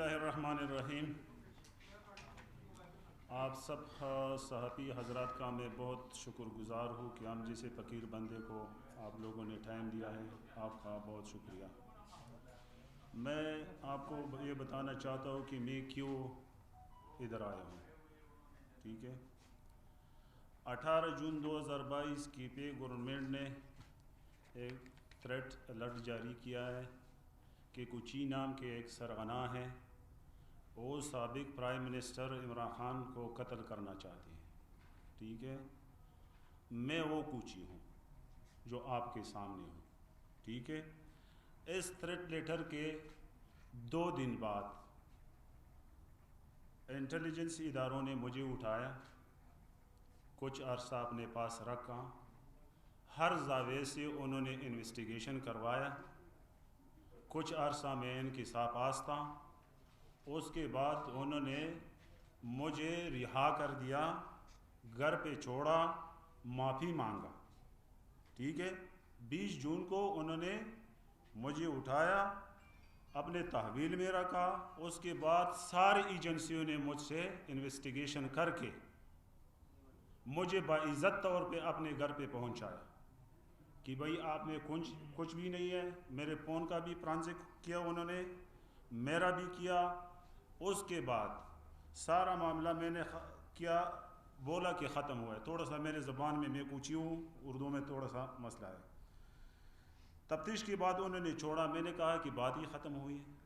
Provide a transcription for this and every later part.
बिस्मिल्लाहिर्रहमानिर्रहीम। आप सब सहाफ़ी हज़रत का मैं बहुत शुक्रगुज़ार हूँ कि हम जैसे फ़कीर बंदे को आप लोगों ने टाइम दिया है। आपका बहुत शुक्रिया। मैं आपको ये बताना चाहता हूँ कि मैं क्यों इधर आया हूँ। ठीक है? 18 जून 2022 की पे गवर्नमेंट ने एक थ्रेट अलर्ट जारी किया है कि कुची नाम के एक सरगना हैं। वो सबक प्राइम मिनिस्टर इमरान खान को कत्ल करना चाहते हैं। ठीक है? मैं वो कुची हूँ, जो आपके सामने हूँ। ठीक है? इस थ्रेट लेटर के दो दिन बाद इंटेलिजेंस इदारों ने मुझे उठाया। कुछ अरसा अपने पास रखा। हर जावे से उन्होंने इन्वेस्टिगेशन करवाया। कुछ अरसा मैं इनके साथ था उसके बाद उन्होंने मुझे रिहा कर दिया, घर पे छोड़ा, माफ़ी मांगा। ठीक है? 20 जून को उन्होंने मुझे उठाया, अपने तहवील में रखा, उसके बाद सारी एजेंसियों ने मुझसे इन्वेस्टिगेशन करके मुझे बाइज़्ज़त तौर पे अपने घर पे पहुँचाया कि भाई आपने कुछ कुछ भी नहीं है, मेरे फ़ोन का भी फ्रांसिक किया उन्होंने, मेरा भी किया उसके बाद सारा मामला मैंने किया, बोला कि ख़त्म हुआ है। थोड़ा सा मेरे ज़बान में मैं पूछी हूँ उर्दू में थोड़ा सा मसला है। तफ्तीश के बाद उन्होंने छोड़ा। मैंने कहा कि बात ही ख़त्म हुई है।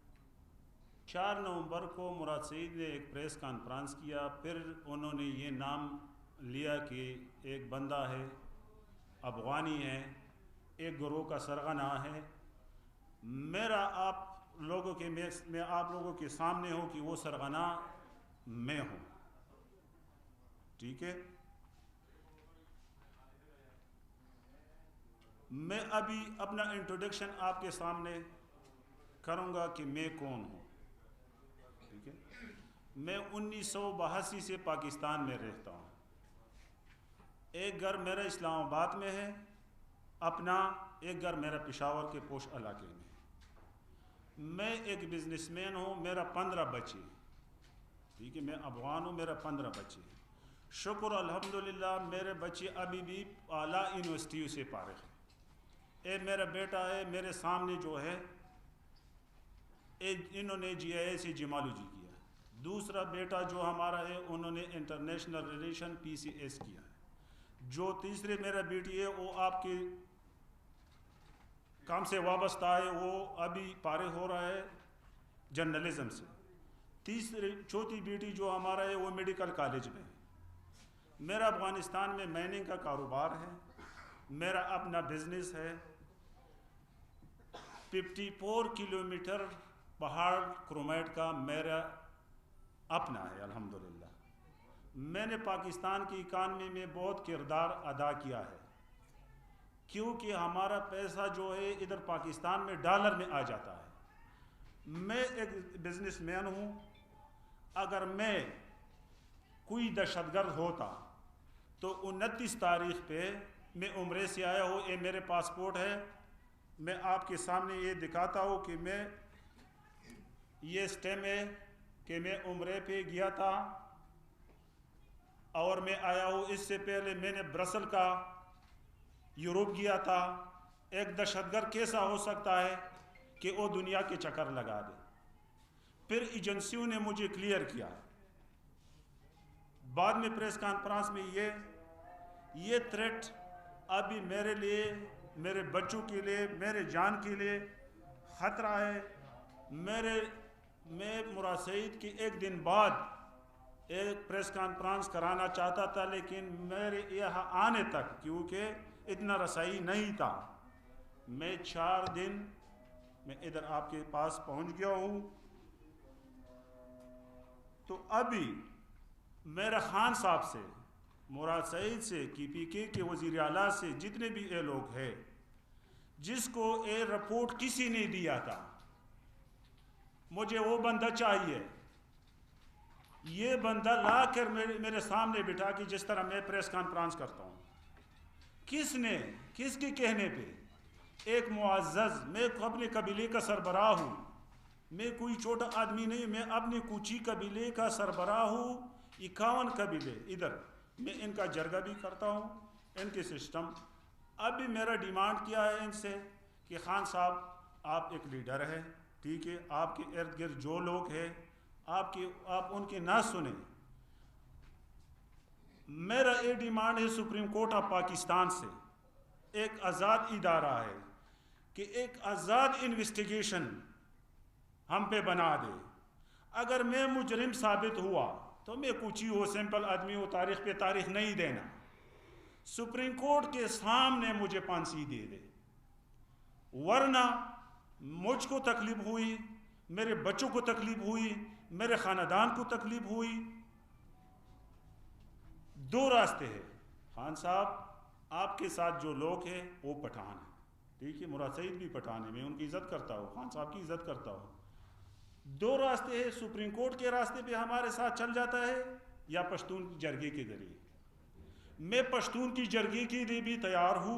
चार नवंबर को मुराद सईद ने एक प्रेस कॉन्फ्रेंस किया। फिर उन्होंने ये नाम लिया कि एक बंदा है, अफगानी है, एक ग्रोह का सरगना है। मेरा आप लोगों के मैं, मैं आप लोगों के सामने हूँ कि वो सरगना मैं हूँ। ठीक है? मैं अभी अपना इंट्रोडक्शन आपके सामने करूँगा कि मैं कौन हूँ। ठीक है? मैं उन्नीस से पाकिस्तान में रहता हूँ। एक घर मेरा इस्लामाबाद में है अपना एक घर मेरा पेशावर के पोश इलाके में। मैं एक बिजनेसमैन हूँ, मेरा पंद्रह बच्चे ठीक है, मैं अफगान हूँ, मेरा पंद्रह बच्चे शुक्र अल्हम्दुलिल्लाह, मेरे बच्चे अभी भी आला यूनिवर्सिटियों से पारे हैं। एक मेरा बेटा है, मेरे सामने जो है, ए, इन्होंने जी आई से जिमालोजी किया दूसरा बेटा जो हमारा है, उन्होंने international relation P C S किया है। जो तीसरे मेरा बेटी है, वो आपके काम से वाबस्ता है वो अभी पारे हो रहा है जर्नलिज्म से। तीसरी, चौथी बेटी जो हमारा है, वो मेडिकल कॉलेज में है। मेरा अफ़गानिस्तान में माइनिंग का कारोबार है। मेरा अपना बिज़नेस है। 54 किलोमीटर पहाड़ क्रोमाइट का मेरा अपना है, अल्हम्दुलिल्लाह। मैंने पाकिस्तान की इकानमी में बहुत किरदार अदा किया है। क्योंकि हमारा पैसा जो है इधर पाकिस्तान में डॉलर में आ जाता है। मैं एक बिजनेसमैन हूँ। अगर मैं कोई दहशतगर्द होता तो उनतीस तारीख पे मैं उम्र से आया हूँ, ये मेरे पासपोर्ट है। मैं आपके सामने ये दिखाता हूँ कि मैं, ये स्टेम है कि मैं उम्र पे गया था और मैं आया हूँ। इससे पहले मैंने ब्रसल का यूरोप गया था, एक दहशतगर्द कैसा हो सकता है कि वो दुनिया के चक्कर लगा दे? फिर एजेंसियों ने मुझे क्लियर किया। बाद में प्रेस कॉन्फ्रेंस में ये ये थ्रेट अभी मेरे लिए, मेरे बच्चों के लिए, मेरे जान के लिए ख़तरा है। मेरे, मैं मुराद के एक दिन बाद एक प्रेस कॉन्फ्रेंस कराना चाहता था, लेकिन मेरे यहाँ आने तक, क्योंकि इतना रसाई नहीं था। मैं चार दिन मैं इधर आपके पास पहुँच गया हूँ। तो अभी मेरा खान साहब से, मुराद सईद से की पी के के वज़ीर अला से, जितने भी ये लोग हैं, जिसको ये रिपोर्ट किसी ने दिया था, मुझे वो बंदा चाहिए। ये बंदा ला कर मेरे मेरे सामने बिठा कि जिस तरह मैं प्रेस कॉन्फ्रेंस करता हूँ। किसने, किसके कहने पे? एक मुआज़ मैं अपने कबीले का सरबराह हूँ। मैं कोई छोटा आदमी नहीं, मैं अपने कुची कबीले का सरबराह हूँ। इक्यावन कबीले, इधर। मैं इनका जरगा भी करता हूँ, इनके सिस्टम। अब भी मेरा डिमांड किया है इनसे? कि खान साहब, आप एक लीडर है, ठीक है? आपके इर्द गिर्द जो लोग हैं आपके, आप उनकी ना सुने। मेरा ये डिमांड है सुप्रीम कोर्ट ऑफ़ पाकिस्तान से। एक आज़ाद इदारा है कि एक आज़ाद इन्वेस्टिगेशन हम पे बना दे। अगर मैं मुजरिम साबित हुआ तो मैं कुछ ही हो, सिंपल आदमी हो, तारीख पे तारीख नहीं देना। सुप्रीम कोर्ट के सामने मुझे फांसी दे दे। वरना मुझको तकलीफ़ हुई मेरे बच्चों को तकलीफ़ हुई, मेरे ख़ानदान को तकलीफ़ हुई। दो रास्ते हैं। खान साहब, आपके साथ जो लोग हैं, वो पठान हैं। ठीक है मुराद सईद भी पठान है। मैं उनकी इज़्ज़त करता हूँ, खान साहब की इज़्ज़त करता हूँ। दो रास्ते हैं। सुप्रीम कोर्ट के रास्ते पे हमारे साथ चल जाता है, या पश्तून की जरगे के ज़रिए? मैं पश्तून की जरगे के लिए भी तैयार हूँ।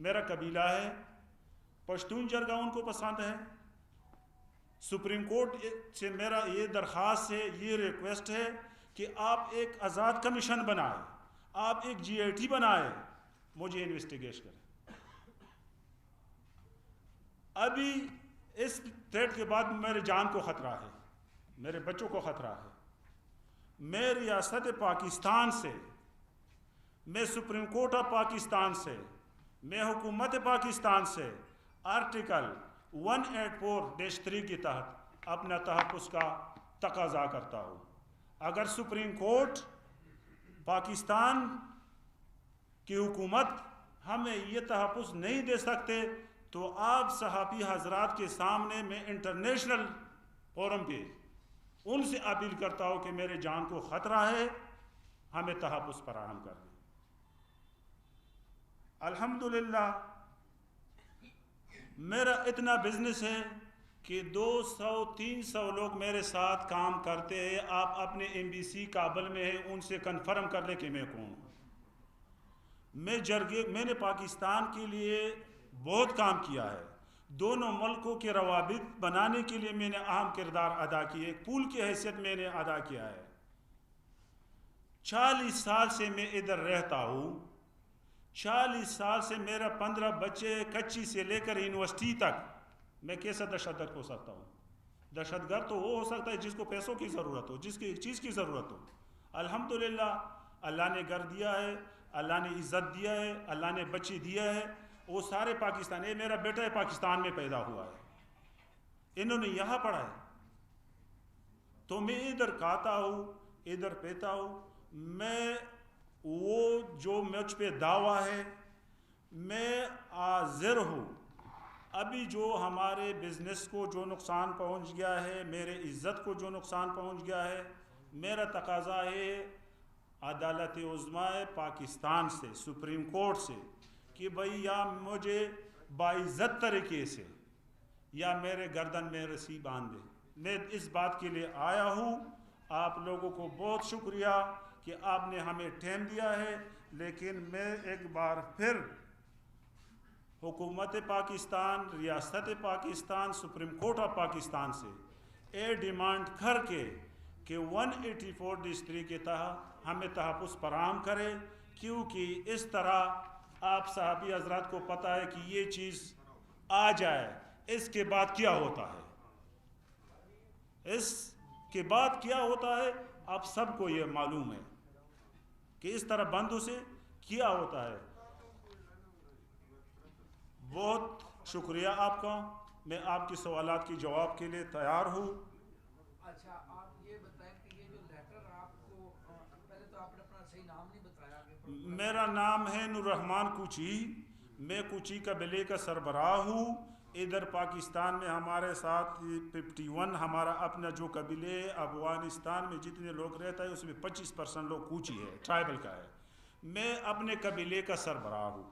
मेरा कबीला है। पश्तून जरगा उनको पसंद है। सुप्रीम कोर्ट से मेरा ये दरख्वास्त है ये रिक्वेस्ट है कि आप एक आज़ाद कमीशन बनाए, आप एक जीआईटी बनाए, मुझे इन्वेस्टिगेट करें। अभी इस थ्रेट के बाद मेरे जान को ख़तरा है, मेरे बच्चों को ख़तरा है। मैं रियासत पाकिस्तान से, मैं सुप्रीम कोर्ट ऑफ़ पाकिस्तान से, मैं हुकूमत पाकिस्तान से, आर्टिकल 184 डेश थ्री के तहत अपना तहफ़ का तकाजा करता हूँ। अगर सुप्रीम कोर्ट पाकिस्तान की हुकूमत हमें ये तहफ़ नहीं दे सकते तो आप सहाफ़ी हजरात के सामने मैं इंटरनेशनल फोरम पे उनसे अपील करता हूँ कि मेरे जान को ख़तरा है, हमें तहफ़ फराहम कर दें। अल्हम्दुलिल्लाह मेरा इतना बिज़नेस है कि 200-300 लोग मेरे साथ काम करते हैं। आप अपने एमबीसी काबल में है, उनसे कंफर्म कर ले कि मैं कौन मैं जरगे, मैंने पाकिस्तान के लिए बहुत काम किया है। दोनों मुल्कों के रवाबित बनाने के लिए मैंने अहम किरदार अदा किए। पुल की हैसियत मैंने अदा किया है। चालीस साल से मैं इधर रहता हूँ। चालीस साल से मेरा पंद्रह बच्चे कच्ची से लेकर यूनिवर्सिटी तक। मैं कैसे दहशतगर्द हो सकता हूँ? दहशतगर्द तो वो हो सकता है जिसको पैसों की ज़रूरत हो, जिसकी चीज़ की ज़रूरत हो। अल्हम्दुलिल्लाह, अल्लाह ने घर दिया है, अल्लाह ने इज़्ज़त दिया है, अल्लाह ने बच्चे दिया है। वो सारे पाकिस्तान, ये मेरा बेटा है, पाकिस्तान में पैदा हुआ है। इन्होंने यहाँ पढ़ा है। तो मैं इधर खाता हूँ, इधर पीता हूँ। मैं वो जो मुझ पे दावा है, मैं आज़िर हूँ। अभी जो हमारे बिज़नेस को जो नुकसान पहुँच गया है, मेरे इज़्ज़त को जो नुकसान पहुँच गया है, मेरा तकाजा है, अदालत उज़माए पाकिस्तान से, सुप्रीम कोर्ट से, कि भाई या मुझे बाइज़्ज़त तरीके से, या मेरे गर्दन में रसी बाँध। दे मैं इस बात के लिए आया हूँ। आप लोगों को बहुत शुक्रिया। कि आपने हमें टाइम दिया है, लेकिन मैं एक बार फिर हुकूमत पाकिस्तान, रियासत Pakistan, supreme court of Pakistan से ए डिमांड करके कि 184 डिस्ट्रिक्ट के तहत हमें तहफ़ फराम करें, क्योंकि इस तरह आप साहबी हजरात को पता है कि ये चीज़ आ जाए, इसके बाद क्या होता है? इसके बाद क्या होता है? आप सबको ये मालूम है। कि इस तरह बंद उसे किया होता है। बहुत शुक्रिया आपका। मैं आपके सवाल के जवाब के लिए तैयार हूँ। अच्छा आप ये बताएँ कि ये जो लेटर आपको पहले तो आपने अपना सही नाम नहीं बताया मेरा नाम है नूररहमान कुची। मैं कुची कबीले का सरबराह हूँ। इधर पाकिस्तान में हमारे साथ 51 हमारा अपना जो कबीले अफ़गानिस्तान में जितने लोग रहता है उसमें 25 परसेंट लोग कूची है ट्राइबल का है। मैं अपने कबीले का सरबराह हूँ।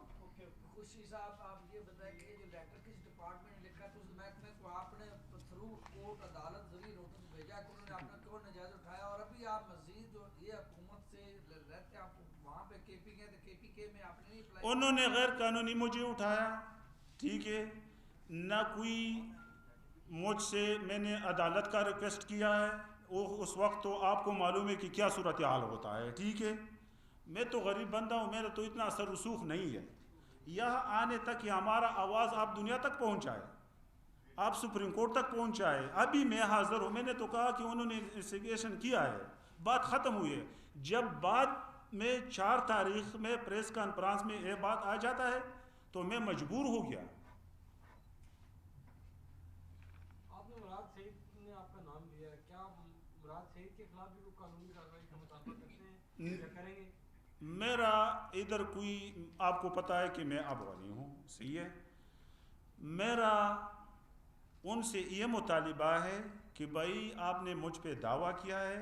खुशी साहब आप ये बताएँ कि ये जो लेटर किस डिपार्टमेंट ने लिखा तो उन्होंने गैर कानूनी मुझे उठाया। ठीक है। ना कोई मुझसे मैंने अदालत का रिक्वेस्ट किया है। वो उस वक्त तो आपको मालूम है कि क्या सूरत हाल होता है, ठीक है? मैं तो गरीब बंदा हूँ, मेरा तो इतना असर रसूख नहीं है। यह आने तक कि हमारा आवाज़ आप दुनिया तक पहुँचाए, आप सुप्रीम कोर्ट तक पहुँचाए। अभी मैं हाज़िर हूँ। मैंने तो कहा कि उन्होंने इन्वेस्टिगेशन किया है। बात ख़त्म हुई है। जब बाद में चार तारीख में प्रेस कॉन्फ्रेंस में यह बात आ जाता है तो मैं मजबूर हो गया आपने मुराद सईद ने आपका नाम लिया है। क्या मुराद सईद के खिलाफ भी कोई कानूनी कार्रवाई का मुतालबा करते हैं या करेंगे? मेरा इधर कोई आपको पता है कि मैं अफगानी हूँ सही है। मेरा उनसे ये मुतालबा है कि भाई आपने मुझ पर दावा किया है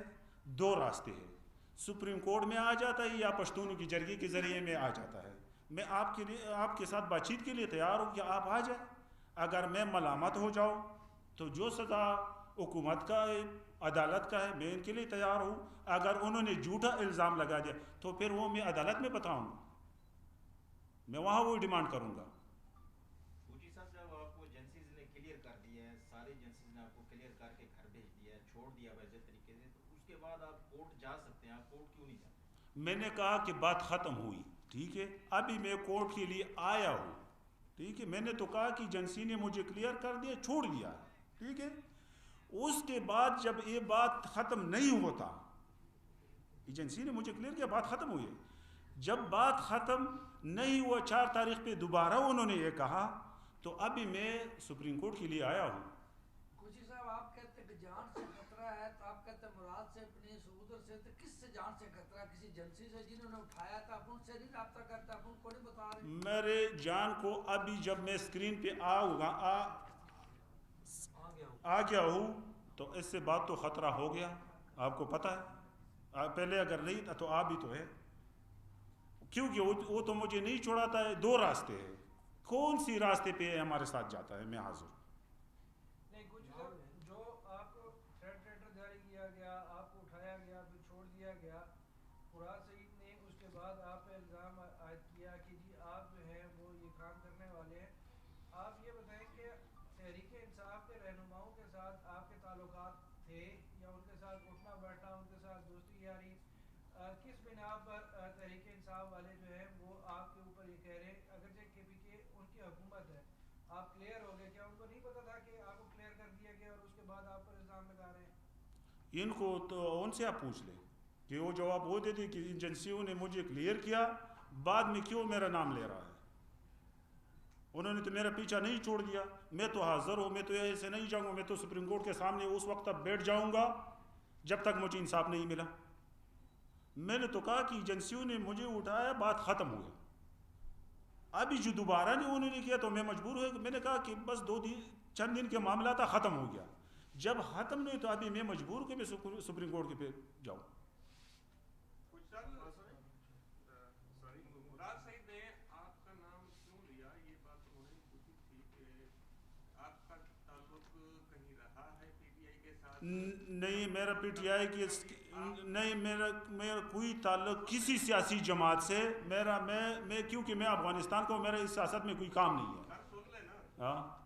दो रास्ते हैं। सुप्रीम कोर्ट में आ जाता है या पश्तूनों की जरगी के ज़रिए में आ जाता है। मैं आपके लिए आपके साथ बातचीत के लिए तैयार हूँ कि आप आ जाए। अगर मैं मलामत हो जाऊँ तो जो सज़ा हुकूमत का है अदालत का है मैं इनके लिए तैयार हूँ। अगर उन्होंने झूठा इल्ज़ाम लगा दिया तो फिर वो मैं अदालत में बताऊँगा। मैं वहाँ वो डिमांड करूँगा। फूजी साहब जब आपको एजेंसीज ने क्लियर कर दिया है सारी एजेंसीज ने आपको क्लियर करके घर भेज दिया है छोड़ दिया वैसे तरीके से तो मैंने कहा कि बात ख़त्म हुई ठीक है? अभी मैं कोर्ट के लिए आया हूँ ठीक है? मैंने तो कहा कि एजेंसी ने मुझे क्लियर कर दिया छोड़ दिया ठीक है? उसके बाद जब ये बात ख़त्म नहीं होता एजेंसी ने मुझे क्लियर किया बात ख़त्म हुई। है जब बात ख़त्म नहीं हुआ चार तारीख पे दोबारा उन्होंने ये कहा तो अभी मैं सुप्रीम कोर्ट के लिए आया हूँ। साहब आप कहते कि जान से खतरा है तो आप कहते मुराद से अपने सऊदर से तो किस जान से खतरा किसी एजेंसी से जिन्होंने उठाया था आप उनसे नहीं रब्ता करता आप उनको नहीं बता रहे? मेरे जान को अभी जब मैं स्क्रीन पे आऊँगा आ आ गया हूँ तो इससे बात तो ख़तरा हो गया। आपको पता है पहले अगर नहीं था तो आ भी तो है। क्योंकि वो, वो तो मुझे नहीं छोड़ाता है दो रास्ते हैं। कौन सी रास्ते पे हमारे साथ जाता है मैं हाजिर नहीं कुछ सर जो आपको थ्रेड लेटर जारी किया गया आपको उठाया गया फिर छोड़ दिया गया मुराद सईद ने उसके बाद आप पे इल्ज़ाम आयद किया कि जी आप जो है वो ये काम करने वाले हैं आप ये बताएँ कि तहरीक इंसाफ के रहनुमाओं के साथ आपके ताल्लुकात थे या उनके साथ उठना बैठना उनके साथ दोस्ती यारी अ, तहरीक इंसाफ वाले जो हैं, वो आपके ऊपर ये कह रहे के पी के उनकी हुकूमत है। आप क्लियर हो गए क्या? उनको नहीं पता था कि आपको क्लियर कर दिया गया और उसके बाद आप पर इल्ज़ाम लगा रहे हैं। इनको तो उनसे आप पूछ लें कि वो जवाब वो देते कि एजेंसियों ने मुझे क्लियर किया, बाद में क्यों मेरा नाम ले रहा है? उन्होंने तो मेरा पीछा नहीं छोड़ दिया। मैं तो हाजिर हूँ, मैं तो ऐसे नहीं जाऊँगा, मैं तो सुप्रीम कोर्ट के सामने उस वक्त तक बैठ जाऊँगा, जब तक मुझे इंसाफ नहीं मिला। मैंने तो कहा कि एजेंसियों ने मुझे उठाया बात ख़त्म हो गई अभी जो दोबारा नहीं उन्होंने किया तो मैं मजबूर हो मैंने कहा कि बस दो दिन चंद दिन के मामला था ख़त्म हो गया। जब ख़त्म नहीं तो अभी मैं मजबूर कि मैं सुप्रीम कोर्ट के पे जाऊँ। न- नहीं मेरा पीटीआई की नहीं, मेरा मेरा कोई ताल्लुक किसी सियासी जमात से, मेरा, मैं मैं, क्योंकि मैं अफ़गानिस्तान को मेरा इस सियासत में कोई काम नहीं है। हाँ?